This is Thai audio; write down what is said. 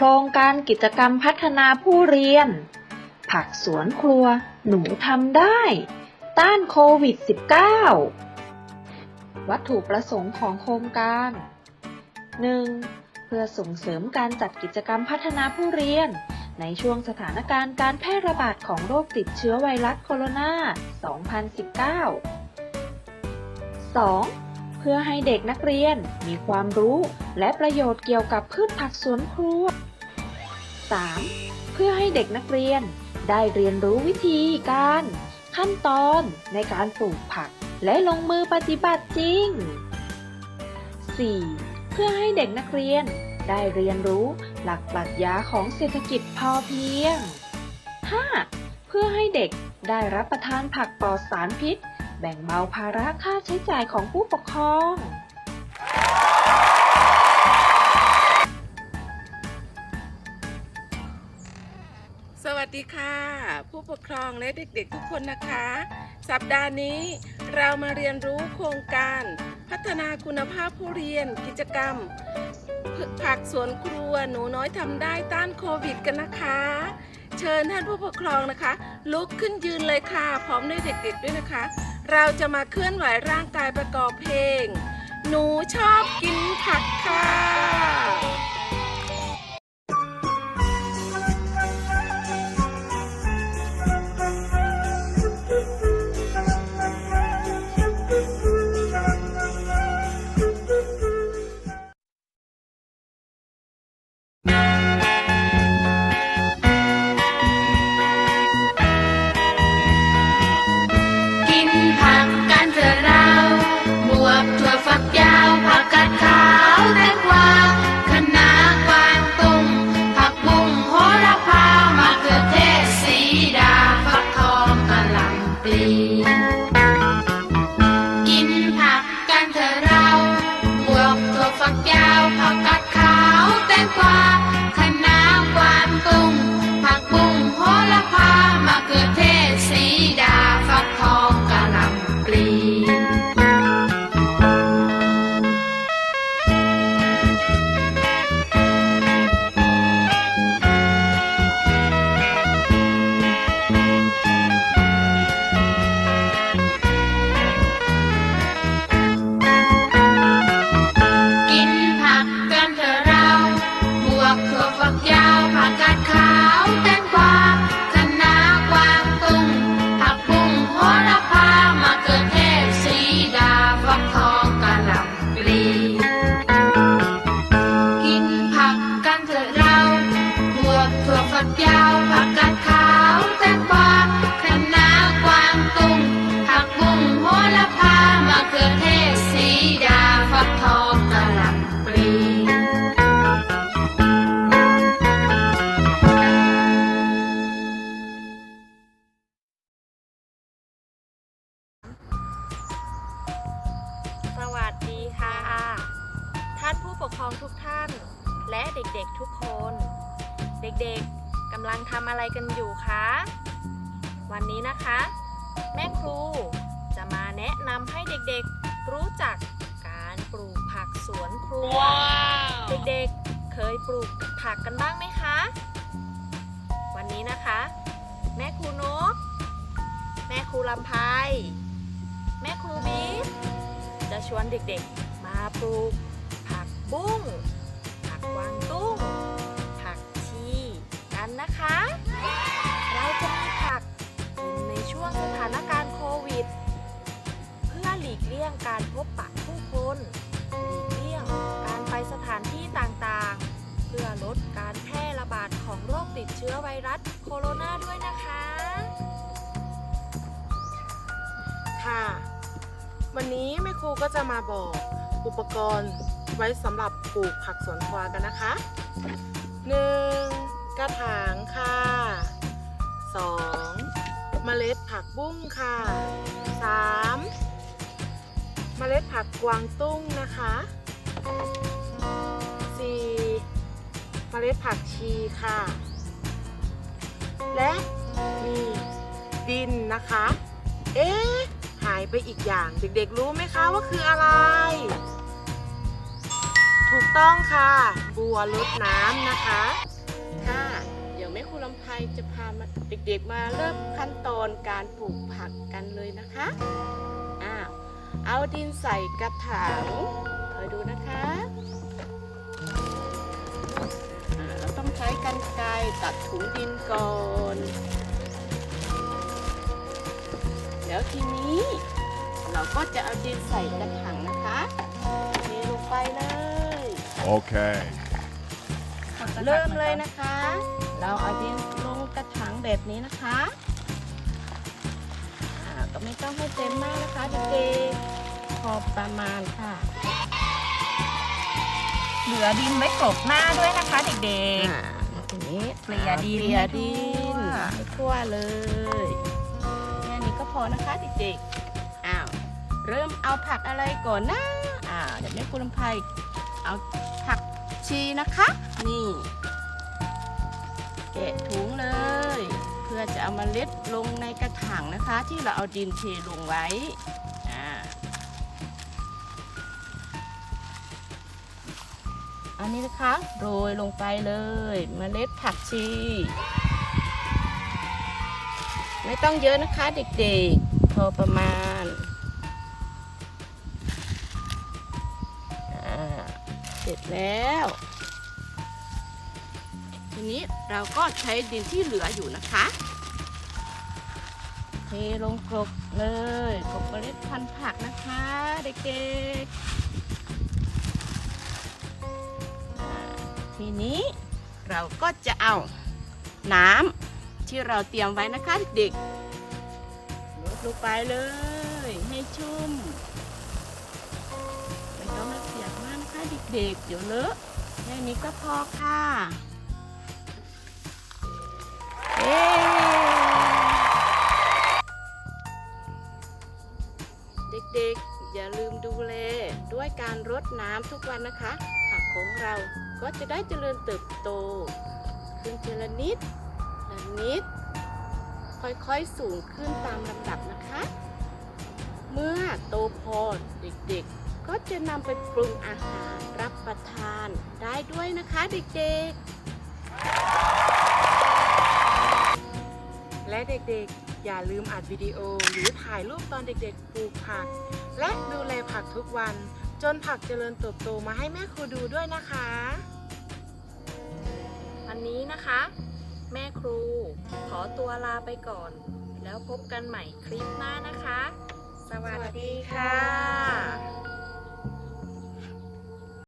โครงการกิจกรรมพัฒนาผู้เรียน ผักสวนครัวหนูทำได้ ต้านโควิด -19 วัตถุประสงค์ของโครงการ 1. เพื่อส่งเสริมการจัดกิจกรรมพัฒนาผู้เรียน ในช่วงสถานการณ์การแพร่ระบาดของโรคติดเชื้อไวรัสโคโรนา 2019 2. เพื่อให้เด็กนักเรียนมีความรู้และประโยชน์เกี่ยวกับพืชผักสวนครัว 3. เพื่อให้เด็กนักเรียนได้เรียนรู้วิธีการ ขั้นตอนในการปลูกผัก และลงมือปฏิบัติจริง 4. เพื่อให้เด็กนักเรียนได้เรียนรู้หลักปรัชญาของเศรษฐกิจพอเพียง 5. เพื่อให้เด็กได้รับประทานผักปลอดสารพิษ แบ่งเบาภาระค่าใช้จ่ายของผู้ปกครอง สวัสดีค่ะ ผู้ปกครองและเด็กๆทุกคนนะคะ สัปดาห์นี้เรามาเรียนรู้โครงการ พัฒนาคุณภาพผู้เรียนกิจกรรมผักสวนครัวหนูน้อยทำได้ต้านโควิดกันนะคะ เชิญท่านผู้ปกครองนะคะ ลุกขึ้นยืนเลยค่ะ พร้อมด้วยเด็กๆด้วยนะคะ เราจะมาเคลื่อนไหวร่างกายประกอบเพลง หนูชอบกินผักค่ะ ผักกันเถอะ ปกครองทุกท่าน และเด็กๆทุกคน เด็กๆกำลังทำอะไรกันอยู่คะ วันนี้นะคะ แม่ครูจะมาแนะนำให้เด็กๆรู้จักการปลูกผักสวนครัวเด็กๆเคยปลูกผักกันบ้างไหมคะ วันนี้นะคะ แม่ครูนก แม่ครูลำไพแม่ครูบีทจะชวนเด็กๆ มาปลูกผัก บุ้ง ผักกวางตุ้ง ผักชีกันนะคะ เราจะมีผักกินในช่วงสถานการณ์โควิด เพื่อหลีกเลี่ยงการพบปะผู้คนหลีกเลี่ยงการไปสถานที่ต่างๆ เพื่อลดการแพร่ระบาดของโรคติดเชื้อไวรัสโคโรนาด้วยนะคะ ค่ะ วันนี้แม่ครูก็จะมาบอกอุปกรณ์ ไว้สำหรับปลูกผักสวนครัวกันนะคะ 1. กระถางค่ะ 2. เมล็ดผักบุ้งค่ะ 3. เมล็ดผักกวางตุ้งนะคะ 4. เมล็ดผักชีค่ะ และมีดินนะคะ เอ๊ะ หายไปอีกอย่าง เด็กๆรู้ไหมคะว่าคืออะไร ต้องค่ะ บัวรดน้ำนะคะ ค่ะ เดี๋ยวแม่ครูลำไพจะพามาเด็กๆมาเริ่มขั้นตอนการปลูกผักกันเลยนะคะอ้าวเอาดินใส่กระถางคอยดูนะคะเราต้องใช้กันไกรตัดถุงดินก่อนแล้วทีนี้ เราก็จะเอาดินใส่กระถางนะคะ Okay. เริ่มเลยนะคะ เราเอาดินลงกระถางแบบนี้นะคะอ่าก็ไม่ต้องให้เต็มมากนะคะเด็กๆพอประมาณค่ะ เหลือดินไว้กลบหน้าด้วยนะคะเด็ก อ่าทีนี้เกลี่ยดินเกลี่ยดินให้ทั่วให้ทั่วเลยแค่นี้ก็พอนะคะเด็กๆอ้าวเริ่มเอาผักอะไรก่อนนะอ่าเดี๋ยวแม่กุลำไพ เอาผักชีนะคะ นี่ แกะถุงเลย เพื่อจะเอามาเล็ดลงในกระถางนะคะ ที่เราเอาดินเทลงไว้อันนี้นะคะโรยลงไปเลยเมล็ดผักชี ไม่ต้องเยอะนะคะเด็กๆ พอประมาณ ร็จแล้ว ทีนี้เราก็ใช้ดินที่เหลืออยู่นะคะเทลงกลบเลยกลบเมล็ดพันธุ์ผักนะคะเด็กๆ ทีนี้เราก็จะเอาน้ำที่เราเตรียมไว้นะคะเด็กๆลดลงไปเลยให้ชุ่ม ด็กๆ เดี๋ยวเลอะแค่นี้ก็พอค่ะเย้เด็กๆ อย่าลืมดูแลด้วยการรดน้ำทุกวันนะคะ ผักของเราก็จะได้เจริญเติบโต ขึ้นทีละนิดละนิด ค่อยๆ สูงขึ้นตามลำดับนะคะ เมื่อโตพอเด็กๆ ก็จะนำไปปรุงอาหารรับประทานได้ด้วยนะคะเด็กๆ และเด็กๆ อย่าลืมอัดวิดีโอหรือถ่ายรูปตอนเด็กๆ ปลูกผัก และดูแลผักทุกวัน จนผักเจริญเติบโตมาให้แม่ครูดูด้วยนะคะๆวันนี้นะคะ แม่ครู ขอตัวลาไปก่อน แล้วพบกันใหม่คลิปหน้านะคะ สวัสดีค่ะ